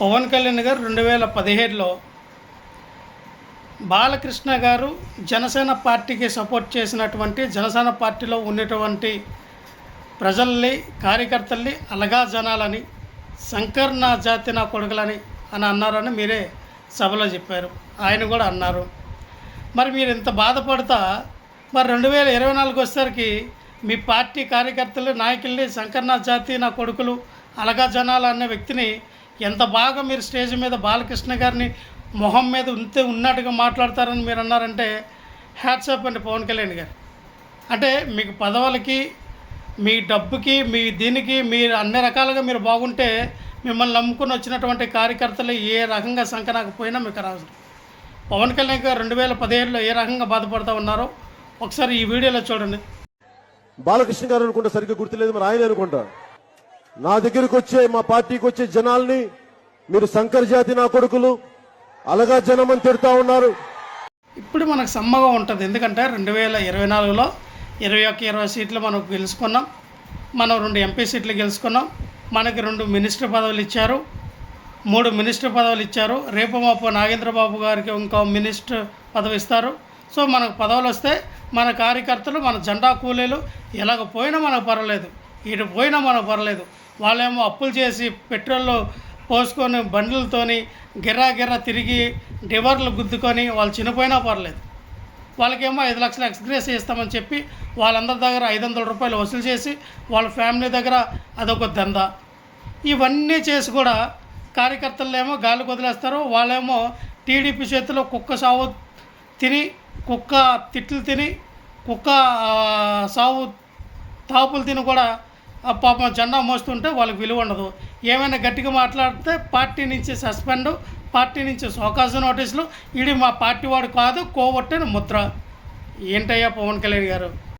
పవన్ కళ్యాణ్ గారు రెండు వేల పదిహేడులో బాలకృష్ణ గారు జనసేన పార్టీకి సపోర్ట్ చేసినటువంటి జనసేన పార్టీలో ఉన్నటువంటి ప్రజల్ని కార్యకర్తల్ని అలగా జనాలని శంకర్ నా జాతి నా కొడుకులని అని అన్నారని మీరే సభలో చెప్పారు. ఆయన కూడా అన్నారు. మరి మీరు ఇంత బాధపడతా మరి రెండు వేల ఇరవై నాలుగు వచ్చేసరికి మీ పార్టీ కార్యకర్తలు నాయకుల్ని శంకర్నాథ్ జాతి నా కొడుకులు అలగా జనాలు అనే వ్యక్తిని ఎంత బాగా మీరు స్టేజ్ మీద బాలకృష్ణ గారిని మొహం మీద ఉంటే ఉన్నట్టుగా మాట్లాడతారని మీరు అన్నారంటే హ్యాట్సాప్ అండి పవన్ కళ్యాణ్ గారు. అంటే మీకు పదవులకి మీ డబ్బుకి మీ దీనికి మీరు అన్ని రకాలుగా మీరు బాగుంటే మిమ్మల్ని నమ్ముకుని వచ్చినటువంటి కార్యకర్తలు ఏ రకంగా సంకనాకపోయినా మీకు రాదు. పవన్ కళ్యాణ్ గారు రెండు వేల పదిహేడులో ఏ రకంగా బాధపడుతూ ఉన్నారో ఒకసారి ఈ వీడియోలో చూడండి. బాలకృష్ణ గారు అనుకుంటా సరిగ్గా గుర్తులేదు మరి ఆయన అనుకుంటా నా దగ్గరకు వచ్చే మా పార్టీకి వచ్చే జనాల్ని మీరు శంకర్ జాతి నా కొడుకులు అలగా జనమని తిడతా ఉన్నారు. ఇప్పుడు మనకు సమ్మగా ఉంటుంది. ఎందుకంటే రెండు వేల ఇరవై నాలుగులో ఇరవై ఒక్క ఇరవై సీట్లు మనం గెలుచుకున్నాం. మనం రెండు ఎంపీ సీట్లు గెలుచుకున్నాం. మనకి రెండు మినిస్టర్ పదవులు ఇచ్చారు. మూడు మినిస్టర్ పదవులు ఇచ్చారు. రేపు మాపు నాగేంద్రబాబు గారికి ఇంకో మినిస్టర్ పదవి ఇస్తారు. సో మనకు పదవులు వస్తే మన కార్యకర్తలు మన జెండా కూలీలు ఎలాగ పోయినా మనకు పర్వాలేదు. ఇటు పోయినా మనకు పర్వాలేదు. వాళ్ళేమో అప్పులు చేసి పెట్రోల్ పోసుకొని బండ్లతోని గిర్రా గిర్రా తిరిగి డివర్లు గుద్దుకొని వాళ్ళు చినిపోయినా పర్లేదు. వాళ్ళకేమో ఐదు లక్షలు ఎక్స్గ్రేస్ ఇస్తామని చెప్పి వాళ్ళందరి దగ్గర ఐదు వందల రూపాయలు వసూలు చేసి వాళ్ళ ఫ్యామిలీ దగ్గర అదొక దందా. ఇవన్నీ చేసి కూడా కార్యకర్తలేమో గాలి వదిలేస్తారు వాళ్ళేమో టీడీపీ చేతిలో కుక్క సావు తిని కుక్క తిట్లు తిని కుక్క సావు తాపులు తిని కూడా పాపం జెండా మోస్తుంటే వాళ్ళకి విలువ ఉండదు. ఏమైనా గట్టిగా మాట్లాడితే పార్టీ నుంచి సస్పెండ్ పార్టీ నుంచి సోకాసు నోటీసులు. ఇది మా పార్టీ వాడు కాదు కోవట్టని ముద్ర. ఏంటయ్యా పవన్ కళ్యాణ్ గారు?